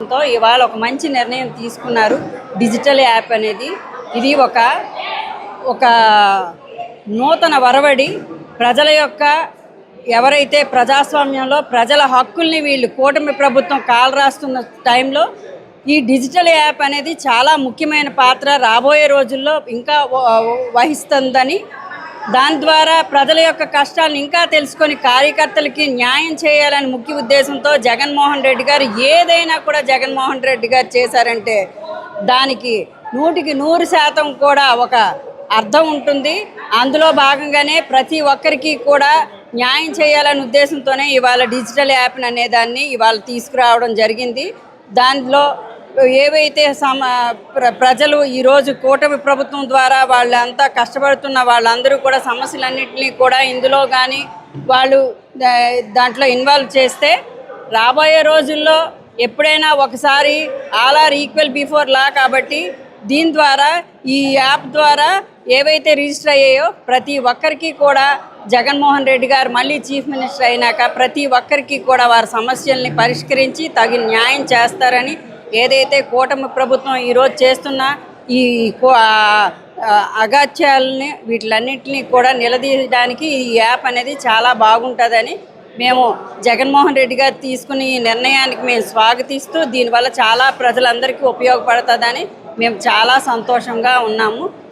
తో ఇవాళ ఒక మంచి నిర్ణయం తీసుకున్నారు. డిజిటల్ యాప్ అనేది ఇది ఒక ఒక నూతన వరవడి. ప్రజల యొక్క ఎవరైతే ప్రజాస్వామ్యంలో ప్రజల హక్కుల్ని వీళ్ళు కూటమి ప్రభుత్వం కాలు రాస్తున్న టైంలో ఈ డిజిటల్ యాప్ అనేది చాలా ముఖ్యమైన పాత్ర రాబోయే రోజుల్లో ఇంకా వ- వహిస్తుందని దాని ద్వారా ప్రజల యొక్క కష్టాలను ఇంకా తెలుసుకొని కార్యకర్తలకి న్యాయం చేయాలని ముఖ్య ఉద్దేశంతో జగన్మోహన్ రెడ్డి గారు ఏదైనా కూడా జగన్మోహన్ రెడ్డి గారు చేశారంటే దానికి నూటికి నూరు శాతం కూడా ఒక అర్థం ఉంటుంది. అందులో భాగంగానే ప్రతి ఒక్కరికి కూడా న్యాయం చేయాలనే ఉద్దేశంతోనే ఇవాళ డిజిటల్ యాప్ అనే దాన్ని ఇవాళ తీసుకురావడం జరిగింది. దానిలో ఏవైతే సమ ప్ర ప్రజలు ఈరోజు కూటమి ప్రభుత్వం ద్వారా వాళ్ళంతా కష్టపడుతున్న వాళ్ళందరూ కూడా సమస్యలన్నింటినీ కూడా ఇందులో కానీ వాళ్ళు దాంట్లో ఇన్వాల్వ్ చేస్తే రాబోయే రోజుల్లో ఎప్పుడైనా ఒకసారి all are equal before law కాబట్టి దీని ద్వారా ఈ యాప్ ద్వారా ఏవైతే రిజిస్టర్ అయ్యాయో ప్రతి ఒక్కరికి కూడా జగన్మోహన్ రెడ్డి గారు మళ్ళీ చీఫ్ మినిస్టర్ అయినాక ప్రతి ఒక్కరికి కూడా వారి సమస్యల్ని పరిష్కరించి తగిన న్యాయం చేస్తారని ఏదైతే కూటమి ప్రభుత్వం ఈరోజు చేస్తున్న ఈ కో- అగాత్యాలని వీటిలన్నింటినీ కూడా నిలదీయడానికి ఈ యాప్ అనేది చాలా బాగుంటుందని మేము జగన్మోహన్ రెడ్డి గారు తీసుకుని ఈ నిర్ణయానికి మేము స్వాగతిస్తూ దీనివల్ల చాలా ప్రజలందరికీ ఉపయోగపడుతుందని మేము చాలా సంతోషంగా ఉన్నాము.